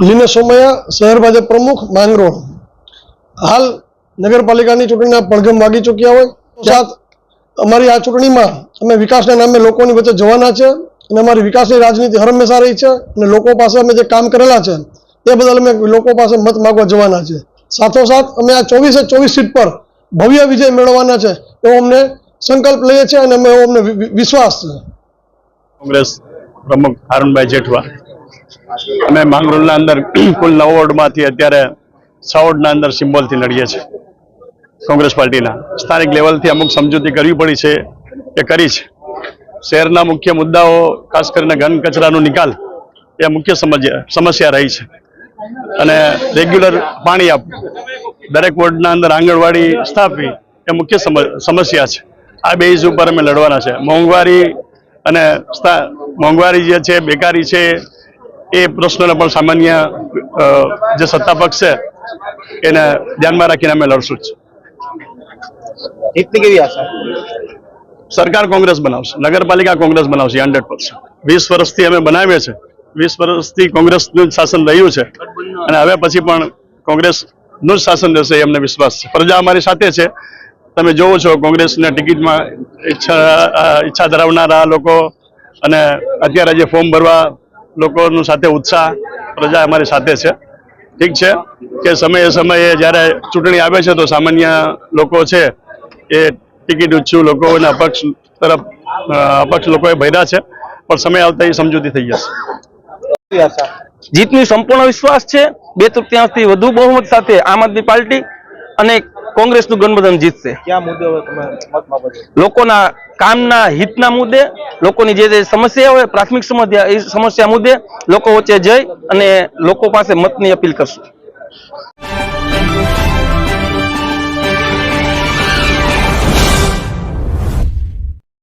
લીને સોમૈયા, શહેર ભાજપ પ્રમુખ, માંગરોળ. હાલ નગરપાલિકાની ચૂંટણીના પડઘમ વાગી ચૂક્યા હોય. સાથ, અમારી આ ચૂંટણીમાં અમે વિકાસના નામે લોકોની વચ્ચે જવાના છે અને અમારી વિકાસની રાજનીતિ હંમેશા રહી છે અને લોકો પાસે અમે જે કામ કરેલા છે, તે બદલ અમે લોકો પાસે મત માગવા જવાના છે. સાથોસાથ, અમે આ ચોવીસે ચોવીસ સીટ પર ભવ્ય વિજય મેળવવાના છે એવો અમને સંકલ્પ લઈએ છીએ અને અમે એવો અમને વિશ્વાસ છે. કોંગ્રેસ પ્રમુખ હારણભાઈ જેઠવા અમે માંગરોળના અંદર કુલ નવ વોર્ડમાંથી અત્યારે છ વોર્ડના અંદર સિમ્બોલથી લડીએ છીએ કોંગ્રેસ પાર્ટીના. સ્થાનિક લેવલથી અમુક સમજૂતી કરવી પડી છે એ કરી છે. શહેરના મુખ્ય મુદ્દાઓ, ખાસ કરીને ઘન કચરાનો નિકાલ, એ મુખ્ય સમસ્યા રહી છે. અને રેગ્યુલર પાણી આપવું, દરેક વોર્ડના અંદર આંગણવાડી સ્થાપવી, એ મુખ્ય સમ- સમસ્યા છે. આ બેઝ ઉપર અમે લડવાના છે. મોંઘવારી અને મોંઘવારી જે છે, બેકારી છે એ પ્રશ્નોને પણ સામાન્ય જે સત્તા પક્ષ છે એને ધ્યાનમાં રાખીને અમે લડશું જ. જીતની કેવી આશા? સરકાર કોંગ્રેસ બનાવશે નગરપાલિકા કોંગ્રેસ બનાવશે હંડ્રેડ પર્સન્ટ. વીસ વર્ષથી અમે બનાવીએ છે વીસ વર્ષથી કોંગ્રેસનું જ શાસન રહ્યું છે અને હવે પછી પણ કોંગ્રેસનું જ શાસન રહેશે એમને વિશ્વાસ છે. પ્રજા અમારી સાથે છે તમે જોવો છો કોંગ્રેસના ટિકિટમાં ઈચ્છા ઈચ્છા ધરાવનારા લોકો અને અત્યારે જે ફોર્મ ભરવા લોકોનું સાથે ઉત્સાહ, પ્રજા અમારી સાથે છે. ઠીક છે? કે સમયે સમયે જ્યારે ચૂંટણી આવે છે તો સામાન્ય લોકો છે એ ટિકિટ ઈચ્છુ લોકોના અપક્ષ તરફ અપક્ષ લોકોએ ભર્યા છે, પણ સમય આવતા એ સમજૂતી થઈ જશે. જીતની સંપૂર્ણ વિશ્વાસ છે. બે તૃતીયાંશથી વધુ બહુમત સાથે આમ આદમી પાર્ટી અને કોંગ્રેસનું ગઠબંધન જીતશે. ક્યાં મુદ્દે લોકોના કામના હિતના મુદ્દે લોકોની જે જે સમસ્યા હોય પ્રાથમિક સમસ્યા એ સમસ્યા મુદ્દે લોકો વચ્ચે જઈ અને લોકો પાસે મતની અપીલ કરશું.